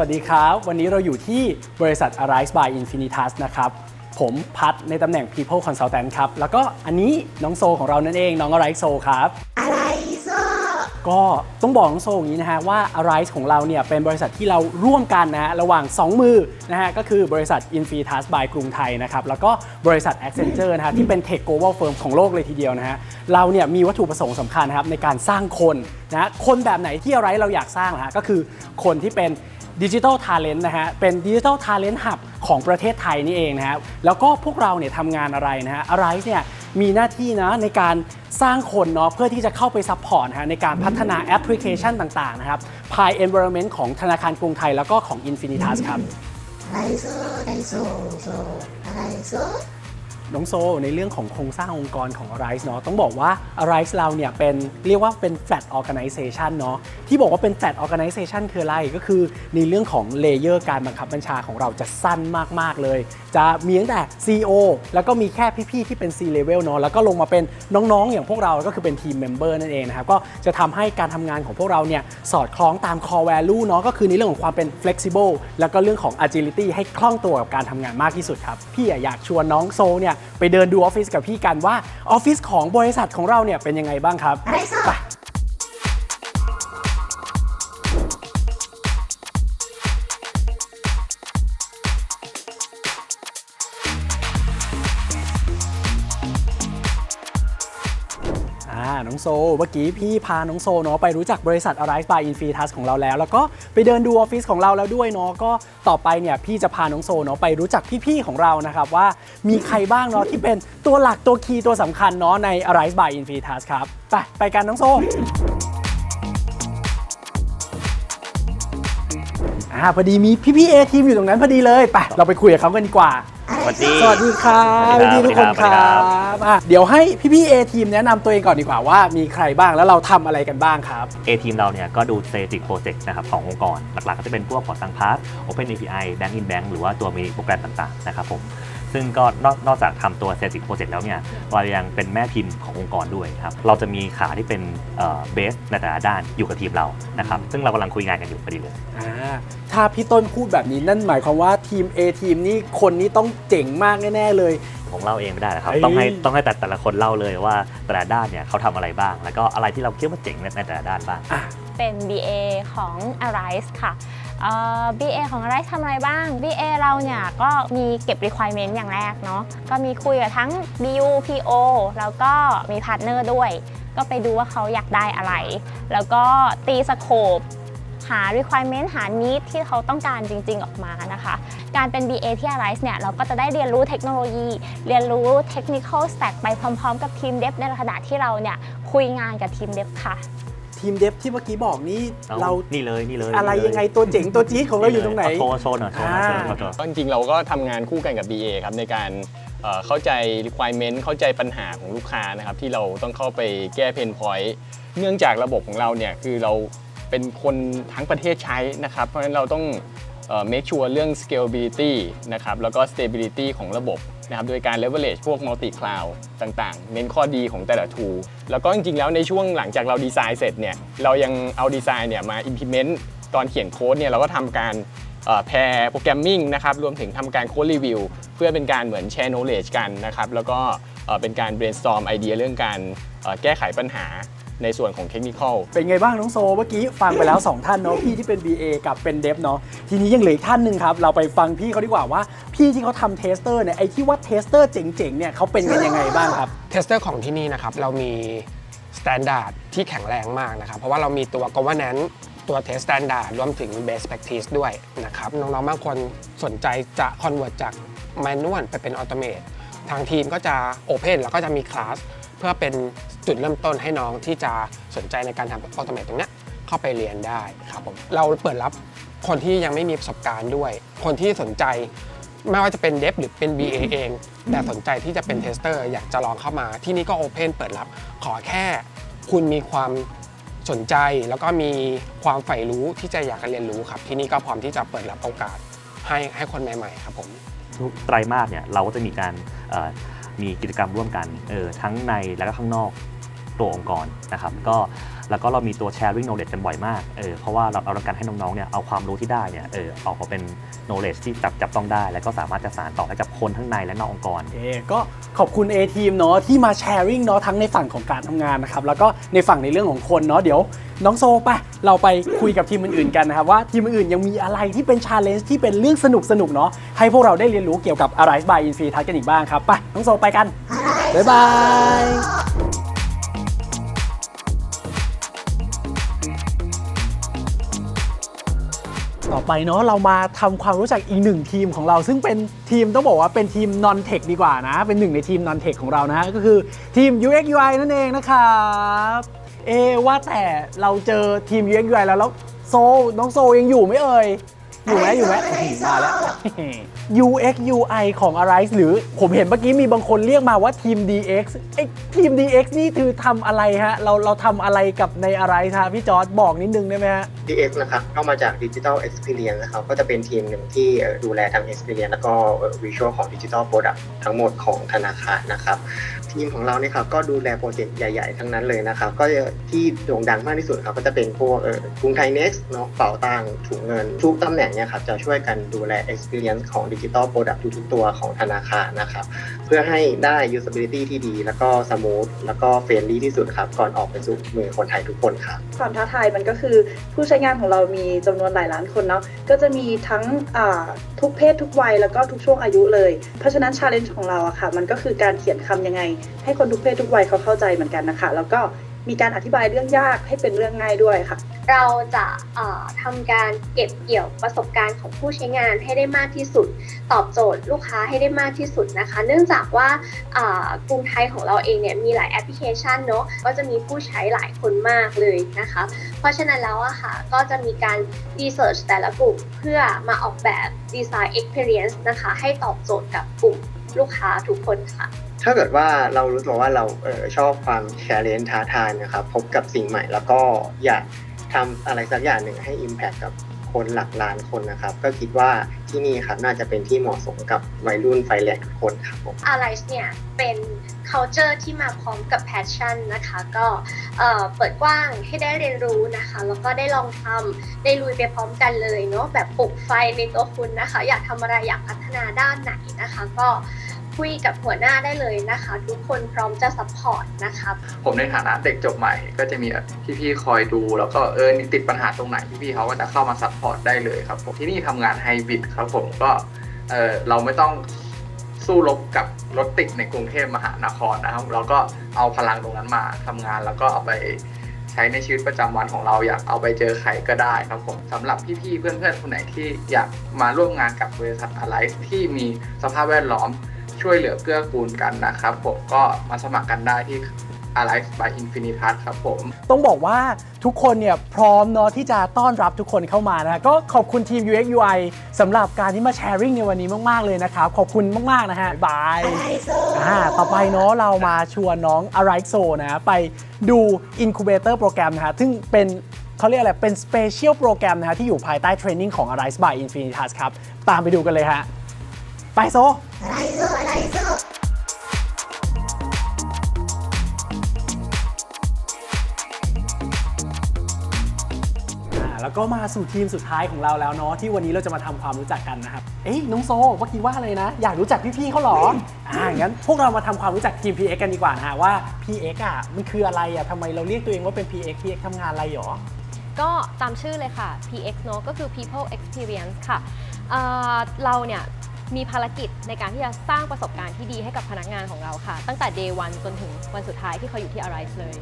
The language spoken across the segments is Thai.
วัสดีครับ วันนี้เราอยู่ที่บริษัท Arise by Infinitas นะครับ ผมพัดในตำแหน่ง People Consultant ครับ แล้วก็อันนี้น้องโซของเรานั่นเอง น้อง Arise Soul ครับก็ต้องบอกน้องโซอย่างนี้นะฮะว่า Arise ของเราเนี่ยเป็นบริษัทที่เราร่วมกันนะฮะระหว่าง 2 มือนะฮะก็คือบริษัท Infinitas by กรุงไทยนะครับ แล้วก็บริษัท Accenture นะฮะที่เป็น Tech Global Firm ของโลกเลยทีเดียวนะฮะเราเนี่ยมีวัตถุประสงค์สำคัญนะครับในการสร้างคนนะฮะคนแบบไหนที่ Arise เราอยากสร้างนะฮะก็คือคนที่เป็น ดิจิทัลทาเลนต์นะฮะเป็นดิจิทัลทาเลนต์หับของประเทศไทยนี่เองนะฮะแล้วก็พวกเราเนี่ยทำงานอะไรนะฮะ Arise เนี่ยมีหน้าที่นะในการสร้างคนเนาะเพื่อที่จะเข้าไปซัพพอร์ตนะฮะในการพัฒนาแอปพลิเคชันต่างๆนะครับภาย environment ของธนาคารกรุงไทยแล้วก็ของ Infinitas ครับไรโซ่อโซโซ่อโซ น้องโซในเรื่องของโครงสร้างองค์กรของ Arise เนาะต้องบอกว่า Arise เราเนี่ยเป็นเรียกว่าเป็น flat organization เนาะที่บอกว่าเป็น flat organization คืออะไรก็คือในเรื่องของเลเยอร์การบังคับบัญชาของเราจะสั้นมาก ๆ เลย จะมีตั้งแต่ CEO แล้วก็มีแค่พี่ ๆ ที่เป็น C level เนาะแล้วก็ลงมาเป็นน้อง ๆ อย่างพวกเราก็คือเป็นทีม member นั่นเองนะครับก็จะทำให้การทำงานของพวกเราเนี่ยสอดคล้องตาม core value เนาะก็คือในเรื่องของความเป็น flexible แล้วก็เรื่องของ agility ให้คล่องตัวกับการทำงานมากที่สุดครับพี่อยากชวนน้องโซเนี่ยไปเดินดูออฟฟิศกับพี่กันว่าออฟฟิศของบริษัทของเราเนี่ยเป็นยังไงบ้างครับอะไรโซ่ไป องโซ เมื่อกี้พี่พาน้องโซเนาะไปรู้จักบริษัท Arise by Infinitas ของเราแล้ว แล้วก็ไปเดินดูออฟฟิศของเราแล้วด้วยเนาะก็ต่อไปเนี่ยพี่จะพาน้องโซเนาะไปรู้จักพี่ๆของเรานะครับว่ามีใครบ้างเนาะที่เป็นตัวหลักตัวคีย์ตัวสำคัญเนาะใน Arise by Infinitas ครับ ไปไปกันน้องโซ อ่าพอดีมีพี่ๆเอทีมอยู่ตรงนั้นพอดีเลยไปเราไปคุยกับเขากันดีกว่า สวัสดีสวัสดีครับสวัสดีพี่ครับๆทุกคนคสวัสดีรัครับบอะเดี๋ยวให้พี่ๆเอทีมแนะนำตัวเองก่อนดีกว่าว่ามีใครบ้างแล้วเราทำอะไรกันบ้างครับ A ทีมเราเนี่ยก็ดู strategic project นะครับขององค์กร หลักๆก็จะเป็นพวกพอร์ตตังพาร์ Open API Bank in Bank หรือว่าตัวมินิโปรแกรมต่างๆนะครับผม ซึ่งก็นอกนอกจากทำตัว strategic project แล้วเนี่ยเรายังเป็นแม่พิมพ์ขององค์กรด้วยครับเราจะมีขาที่เป็นเบสในแต่ละด้านอยู่กับทีมเรานะครับซึ่งเรากำลังคุยงานกันอยู่พอดีเลย อ่าถ้าพี่ต้นพูดแบบนี้นั่นหมายความว่าทีม A ทีมนี่คนนี้ต้องเจ๋งมากแน่ๆเลย ผมเล่าเองไม่ได้นะครับเฮ้ย ต้องให้ต้องให้แต่แต่ละคนเล่าเลยว่าแต่ละด้านเนี่ยเขาทำอะไรบ้าง แล้วก็อะไรที่เราคิดว่าเจ๋งในในแต่ละด้านบ้างอะเป็น BA ของ Arise ค่ะ เอ่อ BA ของ Arise ทำอะไรบ้าง BA เราเนี่ยก็มีเก็บ requirement อย่างแรกเนาะก็มีคุยกับทั้ง BU PO แล้วก็มีพาร์ทเนอร์ด้วย ก็ไปดูว่าเขาอยากได้อะไร แล้วก็ตีสโคปหา requirement หา need ที่เขาต้องการจริง ๆ ออกมานะคะ การเป็น BA ที่ Arise เนี่ย เราก็จะได้เรียนรู้เทคโนโลยี เรียนรู้ technical stack ไปพร้อม ๆ กับทีม dev ในขณะที่เราเนี่ย คุยงานกับทีม dev ค่ะ ทีมเดฟที่เมื่อกี้บอกนี่เอาเรานี่เลยนี่เลยอะไรนี่เลยังไงตัวเจ๋งตัวจี๊ดของเราอยู่ตรงไหน โชว์โชว์หน่อยโชว์หน่อยโชว์หน่อยโชว์หน่อย ก็จริงๆเราก็ทำงานคู่กันกับ BA ครับในการเอ่อเข้าใจ requirement เข้าใจปัญหาของลูกค้านะครับที่เราต้องเข้าไปแก้ pain point เนื่องจากระบบของเราเนี่ยคือเราเป็นคนทั้งประเทศใช้นะครับ เพราะฉะนั้นเราต้องเอ่อ make sure เรื่อง scalability นะครับแล้วก็ stability ของระบบ นะครับโดยการ leverage พวก multi cloud ต่างๆ เน้นข้อดีของแต่ละ tool แล้วก็จริงๆ แล้วในช่วงหลังจากเราดีไซน์เสร็จเนี่ยเรายังเอาดีไซน์เนี่ยมา implement ตอนเขียนโค้ดเนี่ยเราก็ทำการแพร์โปรแกรมมิ่งนะครับรวมถึงทำการโค้ดรีวิวเพื่อเป็นการเหมือนแชร์ knowledge กันนะครับแล้วก็เป็นการ brainstorm ไอเดียเรื่องการแก้ไขปัญหา ในส่วนของเทคนิคเป็นไงบ้างน้องโซเมื่อกี้ฟังไปแล้ว 2 ท่านเนาะพี่ที่เป็น BA กับเป็นเดฟเนาะทีนี้ยังเหลืออีกท่านหนึ่งครับ เราไปฟังพี่เขาดีกว่าว่า พี่ที่เขาทำเทสเตอร์เนี่ยไอ้ที่ว่าเทสเตอร์เจ๋งๆเนี่ยเขาเป็นกันยังไงบ้างครับเทสเตอร์ของที่นี่นะครับเรามีสแตนดาร์ดที่แข็งแรงมากนะครับ เพราะว่าเรามีตัว governance ตัวเทสสแตนดาร์ดรวมถึง best practice ด้วยนะครับ น้องๆบางคนสนใจจะ convert จาก manual ไปเป็น automate ทางทีมก็จะ open แล้วก็จะมีคลาสเพื่อเป็น จุดเริ่มต้นให้น้องที่จะสนใจในการทำ automate ตรงนี้เข้าไปเรียนได้ครับผมเราเปิดรับคนที่ยังไม่มีประสบการณ์ด้วย คนที่สนใจไม่ว่าจะเป็นเดฟหรือเป็น BA เอง แต่สนใจที่จะเป็นเทสเตอร์อยากจะลองเข้ามาที่นี่ก็โอเพนเปิดรับ ขอแค่คุณมีความสนใจแล้วก็มีความใฝ่รู้ที่จะอยากเรียนรู้ครับ ที่นี่ก็พร้อมที่จะเปิดรับโอกาสให้ให้คนใหม่ ๆ ครับผมทุกไตรมาสเนี่ยเราก็จะมีการมีกิจกรรมร่วมกันเออทั้งในและก็ข้างนอก ตัวองค์กรนะครับก็แล้วก็เรามีตัว sharing knowledge กันบ่อยมากเออเพราะว่าเราเราต้องการให้น้องๆเนี่ยเอาความรู้ที่ได้เนี่ยเออออกมาเป็น knowledge ที่จับจับต้องได้ แล้วก็สามารถจะสานต่อให้กับคนทั้งในและนอกองค์กร โอเคก็ขอบคุณ A ทีมเนาะที่มาแชร์ริ่งเนาะทั้งในฝั่งของการทำงานนะครับ แล้วก็ในฝั่งในเรื่องของคนเนาะเดี๋ยว น้องโซไปเราไปคุยกับทีมอื่นๆกันนะครับ ว่าทีมอื่นๆยังมีอะไรที่เป็นชาเลนจ์ที่เป็นเรื่องสนุกๆเนาะให้พวกเราได้เรียนรู้เกี่ยวกับ Arise by Infinitas กันอีกบ้างครับไปน้องโซไปกันบ๊ายบาย ต่อไปเนาะเรามาทำความรู้จักอีกหนึ่งทีมของเรา ซึ่งเป็นทีมต้องบอกว่าเป็นทีมนอนเทคดีกว่านะ เป็นหนึ่งในทีมนอนเทคของเรานะก็คือทีม UX UI นั่นเองนะครับเอว่าแต่เราเจอทีม UX UI แล้วแล้วโซน้องโซยังอยู่ไหมเอ่ย อยู่ไหมอยู่ไหมอื้อหือมาแล้ว UX UI ของ Arise หรือผมเห็นเมื่อกี้มีบางคนเรียกมาว่าทีม DX ไอ้ทีม DX นี่คือทำอะไรฮะ เราเราทำอะไรกับใน Arise ฮะพี่จอร์ดบอกนิดนึงได้ไหมฮะ DX นะครับก็มาจาก Digital Experience นะครับก็จะเป็นทีมหนึ่งที่เอ่อดูแลทั้ง Experience แล้วก็เอ่อ Visual ของ Digital Product ทั้งหมดของธนาคารนะครับทีมของเราเนี่ยครับก็ดูแลโปรเจกต์ใหญ่ๆ ทั้งนั้นเลยนะครับก็ที่โด่งดังมากที่สุดครับก็จะเป็นพวกเอ่อกรุงไทย Next เนาะเป๋าตังค์ถุงเงิน ทุกตำแหน่งเนี่ยครับจะช่วยกันดูแล Experience ของ Digital Product ทุกๆตัวของธนาคารนะครับเพื่อให้ได้ usability ที่ดี แล้วก็สมูทแล้วก็เฟรนลี่ที่สุดครับก่อนออกไปสู่มือคนไทยทุกคนครับความท้าทายมันก็คือผู้ใช้งานของเรามีจำนวนหลายล้านคนเนาะก็จะมีทั้งทุกเพศทุกวัยแล้วก็ทุกช่วงอายุเลย เพราะฉะนั้นชาเลนจ์ของเราอะค่ะ มันก็คือการเขียนคำยังไง ให้คนทุกเพศทุกวัยเขาเข้าใจเหมือนกันนะคะ แล้วก็ มีการอธิบายเรื่องยากให้เป็นเรื่องง่ายด้วยค่ะ เราจะทำการเก็บเกี่ยวประสบการณ์ของผู้ใช้งานให้ได้มากที่สุด ตอบโจทย์ลูกค้าให้ได้มากที่สุดนะคะ เนื่องจากว่าอ่ากรุงไทยของเราเองเนี่ยมีหลายแอปพลิเคชันเนาะก็จะมีผู้ใช้หลายคนมากเลยนะคะ เพราะฉะนั้นแล้วอะค่ะก็จะมีการรีเสิร์ชแต่ละกลุ่มเพื่อมาออกแบบดีไซน์ Experience นะคะ ให้ตอบโจทย์กับกลุ่มลูกค้าทุกคนค่ะ ถ้าเกิดว่าเรารู้ตัวว่าเราเออชอบความแชร์เลนท้าทายนะครับ พบกับสิ่งใหม่แล้วก็อยากทำอะไรสักอย่างหนึ่งให้ Impact กับคนหลักล้านคนนะครับ ก็คิดว่าที่นี่ครับน่าจะเป็นที่เหมาะสมกับวัยรุ่นไฟแรงทุกคนครับผม Alice เนี่ยเป็น culture ที่มาพร้อมกับ passion นะคะ ก็เปิดกว้างให้ได้เรียนรู้นะคะ แล้วก็ได้ลองทำได้ลุยไปพร้อมกันเลยเนาะแบบปลุกไฟในตัวคุณนะคะ อยากทำอะไรอยากพัฒนาด้านไหนนะคะ ก็ คุยกับหัวหน้าได้เลยนะคะ ทุกคนพร้อมจะ support นะคะผมในฐานะเด็กจบใหม่ ก็จะมีพี่ๆคอยดู แล้วก็เออติดปัญหาตรงไหนพี่ๆเขาก็จะเข้ามาซัพพอร์ตได้เลยครับผมที่นี่ทำงานไฮบริดครับผมก็เออเราไม่ต้องสู้รบกับรถติดในกรุงเทพมหานครนะครับ เราก็เอาพลังตรงนั้นมาทำงานแล้วก็เอาไปใช้ในชีวิตประจำวันของเราอยากเอาไปเจอใครก็ได้ครับผมสำหรับพี่ๆเพื่อนๆคนไหนที่อยากมาร่วมงานกับบริษัทอะไรที่มีสภาพแวดล้อม ช่วยเหลือเกื้อกูลกันนะครับผมก็มาสมัครกันได้ที่ Alive by Infinitas ครับผม ต้องบอกว่าทุกคนเนี่ยพร้อมเนาะที่จะต้อนรับทุกคนเข้ามานะก็ขอบคุณทีม UX UI สำหรับการที่มาแชร์ริ่งในวันนี้มาก ๆ เลยนะครับ ขอบคุณมาก ๆ นะฮะบายอ่าต่อไปเนาะเรามาชวนน้อง a r i s o นะไปดู Incubator โปรแกรมนะฮะซึ่งเป็นเขาเรียกอะไร เป็น Special โปรแกรมนะฮะที่อยู่ภายใต้เทรนนิ่งของ Arise by Infinitas ครับ ตามไปดูกันเลยฮะ ไปโซอะไรโซอะไรโซอ่าแล้วก็มาสู่ทีมสุดท้ายของเราแล้วเนาะที่วันนี้เราจะมาทำความรู้จักกันนะครับ เอ้ยน้องโซเมื่อกี้ว่าอะไรนะ อยากรู้จักพี่ๆเขาเหรออ่างั้นพวกเรามาทำความรู้จักทีม PX กันดีกว่านะฮะว่า PX อะมันคืออะไรอะทำไมเราเรียกตัวเองว่าเป็น PX PX ทำงานอะไรหรอ ก็ตามชื่อเลยค่ะ PX เนอะก็คือ People Experience ค่ะเอ่อเราเนี่ย มีภารกิจในการที่จะสร้างประสบการณ์ที่ดีให้กับพนักงานของเราค่ะ ตั้งแต่ day one จนถึงวันสุดท้ายที่เขาอยู่ที่ Arise เลย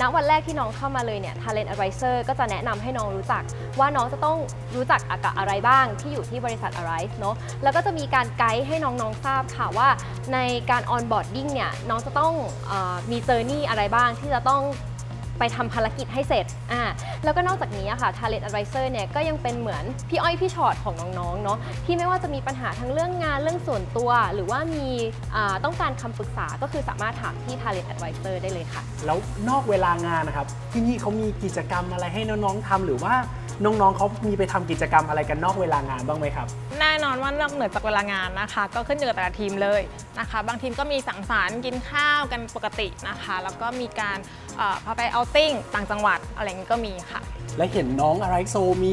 ณวันแรกที่น้องเข้ามาเลยเนี่ย Talent Advisor ก็จะแนะนำให้น้องรู้จัก ว่าน้องจะต้องรู้จักอากับอะไรบ้างที่อยู่ที่บริษัท Arise เนอะแล้วก็จะมีการไกด์ให้น้องๆทราบค่ะว่าในการ onboarding เนี่ยน้องจะต้องออมี journey อะไรบ้างที่จะต้อง ไปทำภารกิจให้เสร็จอ่าแล้วก็นอกจากนี้อะค่ะ Talent Advisor เนี่ยก็ยังเป็นเหมือนพี่อ้อยพี่ชอตของน้องๆเนาะที่ไม่ว่าจะมีปัญหาทั้งเรื่องงานเรื่องส่วนตัว หรือว่ามีอ่าต้องการคำปรึกษาก็คือสามารถถามที่ Talent Advisor ได้เลยค่ะ แล้วนอกเวลางานนะครับ ที่นี่เขามีกิจกรรมอะไรให้น้องๆทำหรือว่าน้องๆเขามีไปทำกิจกรรมอะไรกันนอกเวลางานบ้างไหมครับ แน่นอนว่านอกเหนือจากเวลางานนะคะ ก็ขึ้นอยู่กับแต่ละทีมเลยนะคะ บางทีมก็มีสังสรรค์กินข้าวกันปกตินะคะ แล้วก็มีการเอ่อพาไปเอาติ้งต่างจังหวัดอะไรอย่างนี้ก็มีค่ะ และเห็นน้องอะไรโซมี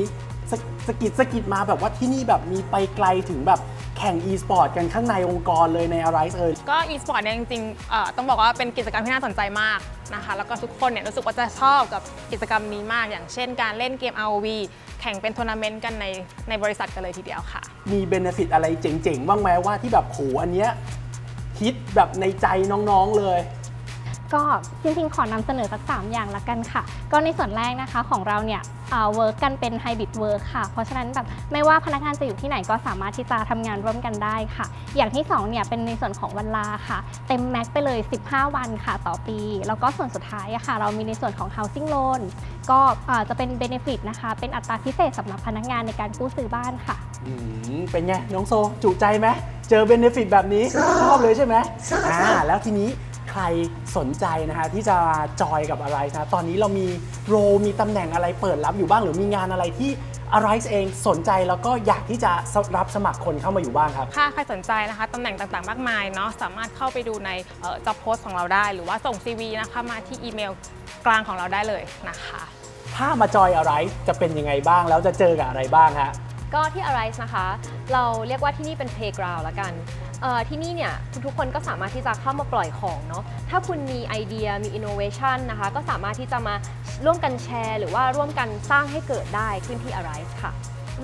สกสกิดสกิดมาแบบว่าที่นี่แบบมีไปไกลถึงแบบแข่ง e-sport กันข้างในองค์กรเลยใน Arise เอ่ย ก็ e-sport เนี่ยจริงๆเอ่อต้องบอกว่าเป็นกิจกรรมที่น่าสนใจมากนะคะ แล้วก็ทุกคนเนี่ยรู้สึกว่าจะชอบกับกิจกรรมนี้มาก อย่างเช่นการเล่นเกม ROV แข่งเป็นทัวร์นาเมนต์กันในในบริษัทกันเลยทีเดียวค่ะ มีเบนฟิตอะไรเจ๋งๆ บ้างไหมว่าที่แบบโหอันเนี้ยฮิตแบบในใจน้องๆเลย ก็จริงๆ ขอนำเสนอสักสามอย่างละกันค่ะ ก็ในส่วนแรกนะคะของเราเนี่ยเวิร์กกันเป็นไฮบริดเวิร์กค่ะ เพราะฉะนั้นแบบไม่ว่าพนักงานจะอยู่ที่ไหนก็สามารถที่จะทำงานร่วมกันได้ค่ะ อย่างที่2เนี่ยเป็นในส่วนของวันลาค่ะ เต็มแม็กไปเลย 15 วันค่ะต่อปี แล้วก็ส่วนสุดท้ายอะค่ะ เรามีในส่วนของ housing loan ก็เอ่อจะเป็นเบนฟิตนะคะ เป็นอัตราพิเศษสำหรับพนักงานในการกู้ซื้อบ้านค่ะอืมเป็นไงน้องโซจุใจไหมเจอเบนฟิตแบบนี้ชอบเลยใช่ไหมอ่าแล้วทีนี้ ใครสนใจนะคะที่จะจอยกับ Arise นะตอนนี้เรามีโรมีตำแหน่งอะไรเปิดรับอยู่บ้างหรือมีงานอะไรที่ Arise เองสนใจแล้วก็อยากที่จะรับสมัครคนเข้ามาอยู่บ้างครับถ้าใครสนใจนะคะตำแหน่งต่างๆ มากมายเนาะสามารถเข้าไปดูในจ็อบโพสของเราได้ หรือว่าส่ง CV นะคะมาที่อีเมลกลางของเราได้เลยนะคะ ถ้ามาจอย Arise จะเป็นยังไงบ้างแล้วจะเจอกับอะไรบ้างฮะก็ที่ Arise นะคะ เราเรียกว่าที่นี่เป็น playground ละกันเอ่อ ที่นี่เนี่ยทุกคนก็สามารถที่จะเข้ามาปล่อยของเนาะถ้าคุณมีไอเดียมีอินโนเวชันนะคะก็สามารถที่จะมาร่วมกันแชร์ หรือว่าร่วมกันสร้างให้เกิดได้ขึ้นที่ Arise ค่ะ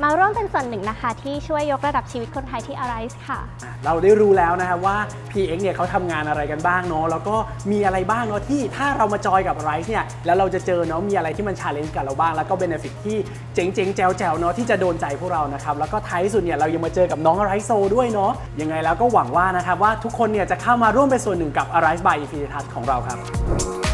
มาร่วมเป็นส่วนหนึ่งนะคะ ที่ช่วยยกระดับชีวิตคนไทยที่ Arise ค่ะ เราได้รู้แล้วนะครับว่า PX เนี่ยเขาทำงานอะไรกันบ้างเนาะแล้วก็มีอะไรบ้างเนาะที่ถ้าเรามาจอยกับ Rise เนี่ยแล้วเราจะเจอเนาะมีอะไรที่มันชาเลนจ์กับเราบ้าง แล้วก็เบนฟิตที่เจ๋งๆแจ๋วๆเนาะที่จะโดนใจพวกเรานะครับแล้วก็ท้ายสุดเนี่ยเรายังมาเจอกับน้อง Arise Soul ด้วยเนาะยังไงแล้วก็หวังว่านะครับว่าทุกคนเนี่ยจะเข้ามาร่วมเป็นส่วนหนึ่งกับ Arise by Infinitas ของเราครับ